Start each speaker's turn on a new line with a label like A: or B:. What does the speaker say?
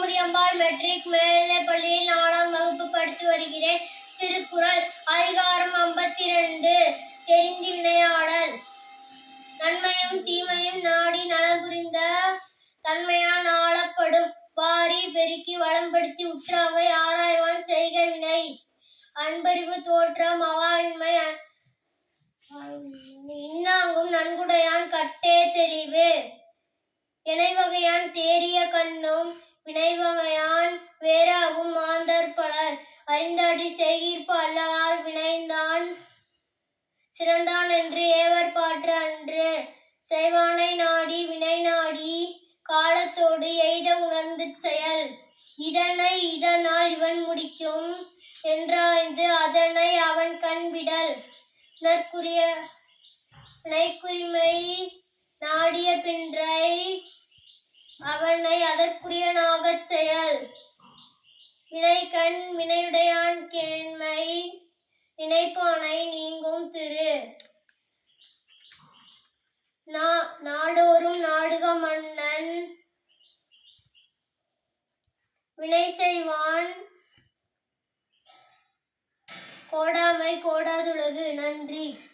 A: Gomathi matric மேல்நிலை பள்ளியில் நாலாம் வகுப்பு படித்து வருகிறேன். திருக்குறள் அதிகாரம் ஐம்பத்தி ரெண்டு தெரிந்து வினையாடல். நன்மையும் தீமையும் நாடி நலம் புரிந்த தன்மையால் ஆளப்படும் வாரி பெருக்கி வளம்படுத்தி உற்றாவை ஆராய்வான் செய்க வினை. அன்பறிவு தோற்றம் அவாண்மை இன்னாங்கும் நன்குடைய இணைவகையான் தேறிய கண்ணும் வினைவகையான் வேறாகும் மாந்தர் பலர். அறிந்தாற்றி செய்கிற்ப அல்லலால் வினைந்தான் சிறந்தான் என்று ஏவர் பாற்று அன்று. செய்வானை நாடி வினை நாடி காலத்தோடு எய்த உணர்ந்து செயல். இதனை இதனால் இவன் முடிக்கும் என்றாய்ந்து அதனை அவன் கண் விடல். நற்குரிய நைக்குரிமை நாடிய பின்ற அவனை அதற்குரியனாகச் செயல். வினைக்கண் வினையுடையான் கேண்மை நினைப்பானை நீங்கும் திரு. நா- நாடோறும் நாடுக மன்னன் வினை செய்வான். கோடாமை கோடாதுள்ளது நன்றி.